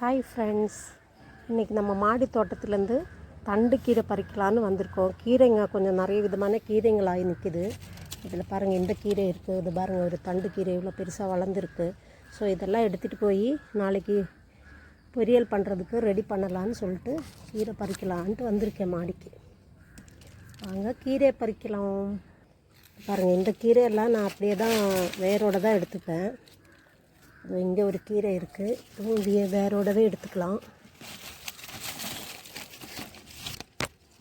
Hi friends இன்றைக்கி நம்ம மாடி தோட்டத்துலேருந்து தண்டு கீரை பறிக்கலான்னு வந்திருக்கோம். கீரைங்க கொஞ்சம் நிறைய விதமான கீரைங்களாகி நிற்கிது இதில் பாருங்கள் இந்த கீரை இருக்குது இது பாருங்கள் ஒரு தண்டு கீரை இவ்வளோ பெருசாக வளர்ந்துருக்கு. ஸோ இதெல்லாம் எடுத்துகிட்டு போய் நாளைக்கு பொரியல் பண்ணுறதுக்கு ரெடி பண்ணலான்னு சொல்லிட்டு கீரை பறிக்கலான்ட்டு வந்திருக்கேன் மாடிக்கு. வாங்க கீரையை பறிக்கலாம். பாருங்கள் இந்த கீரையெல்லாம் நான் அப்படியே தான் வேரோட தான் எடுத்துப்பேன். இங்கே ஒரு கீரை இருக்குது இதுவும் வேரோடவே எடுத்துக்கலாம்.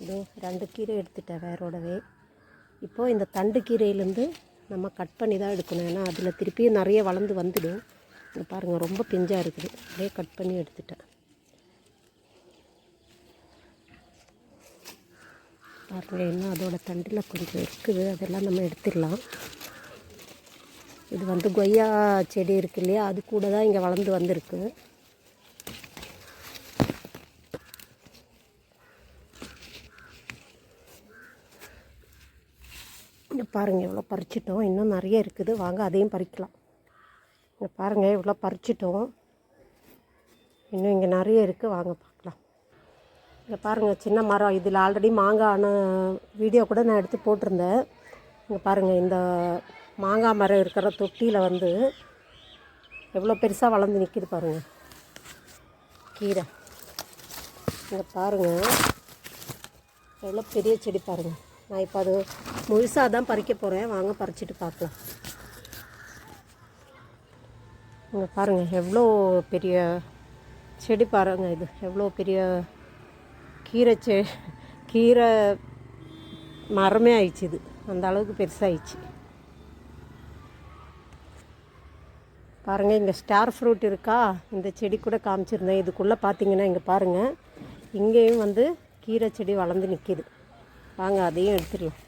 இதோ ரெண்டு கீரை எடுத்துட்டேன் வேரோடவே. இப்போது இந்த தண்டு கீரையிலேருந்து நம்ம கட் பண்ணி தான் எடுக்கணும். ஏன்னா அதில் திருப்பியும் நிறைய வளர்ந்து வந்துடும். இங்கே பாருங்கள் ரொம்ப பிஞ்சாக இருக்குது. அப்படியே கட் பண்ணி எடுத்துட்டேன். பாருங்கள் இன்னும் அதோடய தண்டில் கொஞ்சம் இருக்குது. அதெல்லாம் நம்ம எடுத்துடலாம். இது வந்து கொய்யா செடி இருக்கு இல்லையா? அது கூட தான் இங்கே வளர்ந்து வந்திருக்கு. இங்கே பாருங்கள் இவ்வளோ பறிச்சிட்டோம். இன்னும் நிறைய இருக்குது. வாங்க அதையும் பறிக்கலாம். இங்கே பாருங்கள் இவ்வளோ பறிச்சிட்டோம். இன்னும் இங்கே நிறைய இருக்குது வாங்க பார்க்கலாம். இங்கே பாருங்கள் சின்ன மரம். இதில் ஆல்ரெடி மாங்காய் ஆன வீடியோ கூட நான் எடுத்து போட்டிருந்தேன். இங்கே பாருங்கள் இந்த மாங்காய் மரம் இருக்கிற தொட்டியில் வந்து எவ்வளோ பெருசாக வளர்ந்து நிற்கிது பாருங்கள் கீரை. இங்கே பாருங்கள் எவ்வளோ பெரிய செடி பாருங்கள் நான் இப்போ அது முழுசாக தான் பறிக்க போகிறேன் வாங்க பறிச்சிட்டு பார்க்கலாம். இங்கே பாருங்கள் எவ்வளோ பெரிய செடி பாருங்கள் இது. எவ்வளோ பெரிய கீரை செ கீரை மரமே ஆயிடுச்சு இது. அந்த அளவுக்கு பெருசாகிடுச்சு பாருங்கள் இங்கே ஸ்டார் ஃப்ரூட் இருக்கா? இந்த செடி கூட காமிச்சிருந்தேன். இதுக்குள்ளே பார்த்தீங்கன்னா இங்கே பாருங்கள் இங்கேயும் வந்து கீரை செடி வளர்ந்து நிற்கிது வாங்க அதையும் எடுத்துடலாம்.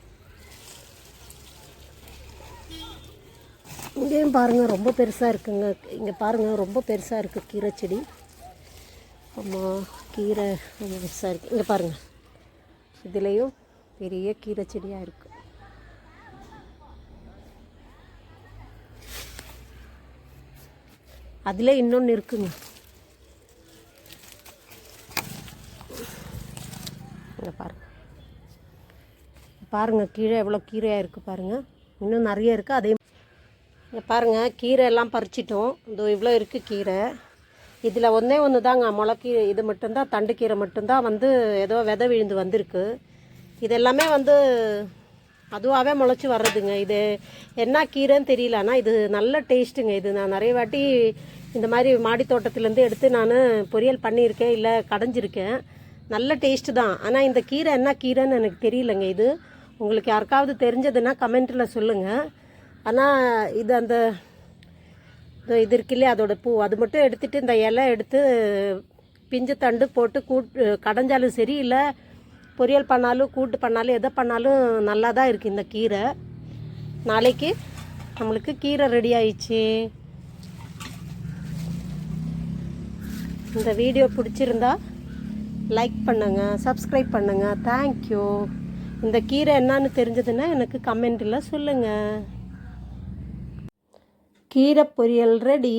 இங்கேயும் பாருங்கள் ரொம்ப பெருசாக இருக்குங்க. இங்கே பாருங்கள் ரொம்ப பெருசாக இருக்குது கீரை செடி. ஆமாம் கீரை ரொம்ப பெருசாக இருக்குது இங்கே பாருங்கள் இதுலேயும் பெரிய கீரை செடியாக இருக்குது அதில் இன்னொன்று இருக்குங்க. இங்கே பாருங்க. பாருங்கள் கீழே எவ்வளோ கீரையாக இருக்குது பாருங்கள் இன்னும் நிறைய இருக்குது அதே இங்கே பாருங்கள் கீரை எல்லாம் பறிச்சிட்டோம். இதோ இவ்வளோ இருக்குது கீரை. இதில் ஒன்றே ஒன்று தாங்க முளைக்கீரை இது மட்டும்தான் தண்டு கீரை மட்டும்தான் வந்து ஏதோ விதை விழுந்து வந்திருக்கு. இது எல்லாமே வந்து அதுவாகவே முளைச்சி வர்றதுங்க. இது என்ன கீரைன்னு தெரியல. ஆனால் இது நல்ல டேஸ்ட்டுங்க. இது நான் நிறைய வாட்டி இந்த மாதிரி மாடி தோட்டத்துலேருந்து எடுத்து நான் பொரியல் பண்ணியிருக்கேன். இல்லை கடைஞ்சிருக்கேன். நல்ல டேஸ்ட்டு தான். ஆனால் இந்த கீரை என்ன கீரைன்னு எனக்கு தெரியலங்க. இது உங்களுக்கு யாருக்காவது தெரிஞ்சதுன்னா கமெண்ட்டில் சொல்லுங்கள் ஆனால் இது அந்த இது இருக்கு இல்லையா அதோட பூ. அது மட்டும் எடுத்துகிட்டு இந்த இலை எடுத்து பிஞ்சு தண்டு போட்டு கூட் கடைஞ்சாலும் சரி இல்லை பொரியல் பண்ணாலும் கூட்டு பண்ணாலும் எதை பண்ணாலும் நல்லா தான் இருக்குது இந்த கீரை. நாளைக்கு நம்மளுக்கு கீரை ரெடி ஆயிடுச்சு. இந்த வீடியோ பிடிச்சிருந்தா லைக் பண்ணுங்கள் சப்ஸ்கிரைப் பண்ணுங்கள் தேங்க்யூ இந்த கீரை என்னன்னு தெரிஞ்சதுன்னா எனக்கு கமெண்ட்டில் சொல்லுங்கள் கீரை பொரியல் ரெடி